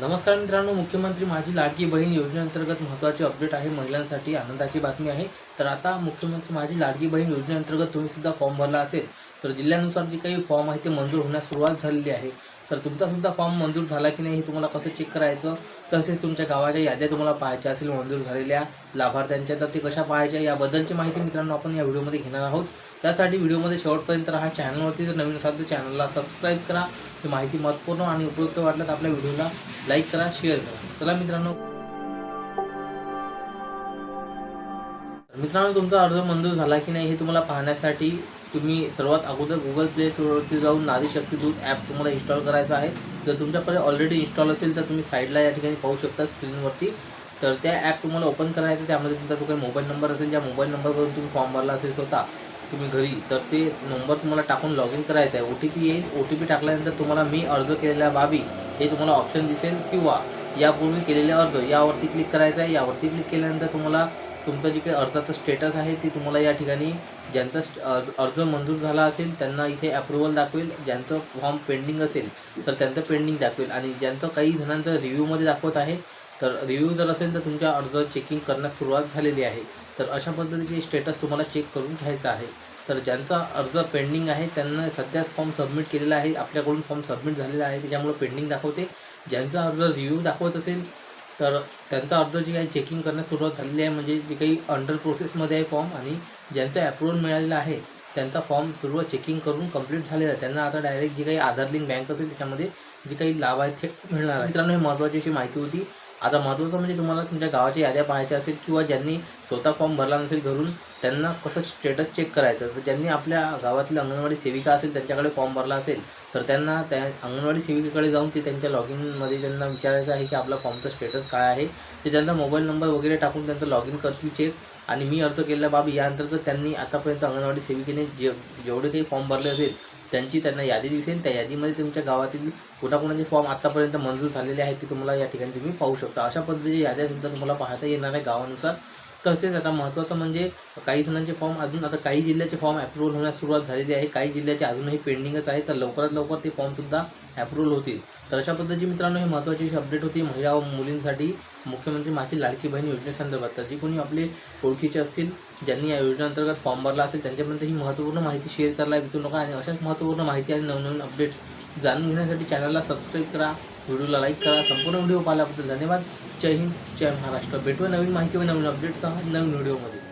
नमस्कार मित्रांनो मुख्यमंत्री माझी लाडकी बहीण योजनेअंतर्गत महत्त्वाची अपडेट आहे महिलांसाठी आनंदाची बातमी आहे. तर आता मुख्यमंत्री माझी लाडकी बहीण योजनेअंतर्गत तुम्ही सुद्धा फॉर्म भरला असेल तर जिल्ह्यानुसार जे काही फॉर्म आहे ते मंजूर होण्यास सुरुवात झालेली आहे. तर तुमचा सुद्धा फॉर्म मंजूर झाला की नाही हे तुम्हाला कसं चेक करायचं? तसेच तुमच्या गावाच्या याद्या तुम्हाला पाहायच्या असेल मंजूर झालेल्या लाभार्थ्यांच्या. तर ते कशा पाहायच्या? याबद्दलची माहिती मित्रांनो आपण या व्हिडिओमध्ये घेणार आहोत. त्यासाठी व्हिडिओमध्ये शेवटपर्यंत हा चॅनलवरती जर नवीन असाल तर चॅनलला सबस्क्राईब करा. ही माहिती महत्त्वपूर्ण आणि उपयुक्त वाटल्यास आपल्या व्हिडिओला लाईक करा शेअर करा. चला मित्रांनो. मित्रांनो तुमचा अर्ज मंजूर झाला की नाही हे तुम्हाला पाहण्यासाठी तुम्ही सर्वात अगोदर गुगल प्ले स्टोअरवरती जाऊन नारी शक्तीदूत ॲप तुम्हाला इन्स्टॉल करायचं आहे. जर तुमच्याकडे ऑलरेडी इन्स्टॉल असेल तर तुम्ही साईडला या ठिकाणी पाहू शकता स्क्रीनवरती तर त्या ॲप तुम्हाला ओपन करायचं त्यामध्ये तुमचा जो काही मोबाईल नंबर असेल ज्या मोबाईल नंबरवरून तुम्ही फॉर्म भरला असेल स्वतः तुम्ही घरी तर ते नंबर तुम्हाला टाकून लॉग इन करायचं आहे. ओ टी पी येईल. ओ टी पी टाकल्यानंतर तुम्हाला मी अर्ज केलेल्या बाबी हे तुम्हाला ऑप्शन दिसेल किंवा यापूर्वी केलेले अर्ज यावरती क्लिक करायचं आहे. यावरती क्लिक केल्यानंतर तुम्हाला तुमचं जे काही अर्जाचं स्टेटस आहे ते तुम्हाला या ठिकाणी ज्यांचा अर्ज अर्ज मंजूर झाला असेल त्यांना इथे अप्रुव्हल दाखवेल. ज्यांचं फॉर्म पेंडिंग असेल तर त्यांचं पेंडिंग दाखवेल. आणि ज्यांचं काही जणांचं रिव्ह्यूमध्ये दाखवत आहे तर रिव्ह्यू जर असेल तर तुमच्या अर्ज चेकिंग करण्यास सुरुवात झालेली आहे. तर अशा पद्धतीचे स्टेटस तुम्हाला चेक करून घ्यायचा आहे. तर ज्यांचा अर्ज पेंडिंग आहे त्यांना सध्याच फॉर्म सबमिट केलेला आहे. आपल्याकडून फॉर्म सबमिट झालेला आहे त्याच्यामुळे पेंडिंग दाखवते. ज्यांचा अर्ज रिव्ह्यू दाखवत असेल तर त्यांचा अर्ज जी काही चेकिंग करण्यास सुरुवात झालेली आहे म्हणजे जे काही अंडर प्रोसेसमध्ये आहे फॉर्म आणि ज्यांचं अप्रुव्हल मिळालेलं आहे त्यांचा फॉर्म सर्व चेकिंग करून कंप्लीट झालेला आहे. त्यांना आता डायरेक्ट जी काही आधार लिंक बँक असेल त्याच्यामध्ये जे काही लाभ आहेत ते मिळणार आहे. मित्रांनो ही महत्त्वाची अशी माहिती होती. आता महत्त्वाचं म्हणजे तुम्हाला तुमच्या गावाच्या याद्या पाहायच्या असेल किंवा ज्यांनी स्वतः फॉर्म भरला नसेल घरून त्यांना कसं स्टेटस चेक करायचं? तर ज्यांनी आपल्या गावातली अंगणवाडी सेविका असेल त्यांच्याकडे फॉर्म भरला असेल तर त्यांना त्या अंगणवाडी सेविकेकडे जाऊन ते त्यांच्या लॉग इनमध्ये त्यांना विचारायचं आहे की आपला फॉर्मचं स्टेटस काय आहे ते त्यांचा मोबाईल नंबर वगैरे टाकून त्यांचं लॉग इन करतील चेक आणि मी अर्ज केलेल्या बाब या अंतर्गत त्यांनी आतापर्यंत अंगणवाडी सेविकेने जे जेवढे काही फॉर्म भरले असेल त्यांची त्यांना यादी दिसेल त्या यादीमध्ये तुमच्या गावातील कोणाकोणाचे फॉर्म आत्तापर्यंत मंजूर झालेले आहेत ते तुम्हाला या ठिकाणी तुम्ही पाहू शकता. अशा पद्धतीच्या याद्यासुद्धा तुम्हाला पाहता येणार आहे गावानुसार. तसेच आता महत्त्वाचं म्हणजे काही जणांचे फॉर्म अजून आता काही जिल्ह्याचे फॉर्म अप्रुव्हल होण्यास सुरुवात झालेली आहे. काही जिल्ह्याचे अजूनही पेंडिंगच आहे. तर लवकरात लवकर ते फॉर्मसुद्धा अप्रुव्हल होतील. तर अशा पद्धतीची मित्रांनो ही महत्त्वाची अपडेट होती महिला व मुलींसाठी मुख्यमंत्री माझी लाडकी बहीण योजनेसंदर्भात तर जी कोणी आपले ओळखीचे असतील ज्यांनी या योजनेअंतर्गत फॉर्म भरला असेल त्यांच्यापर्यंत ही महत्त्वपूर्ण माहिती शेअर करायला विसरू नका. आणि अशाच महत्त्वपूर्ण माहिती आणि नवनवीन अपडेट्स जाणून घेण्यासाठी चॅनलला सबस्क्राईब करा व्हिडिओला लाईक करा संपूर्ण व्हिडिओ पाहिल्याबद्दल धन्यवाद. जय हिंद जय महाराष्ट्र. भेटूया नवीन माहिती व नवीन अपडेटसह नवीन व्हिडिओमध्ये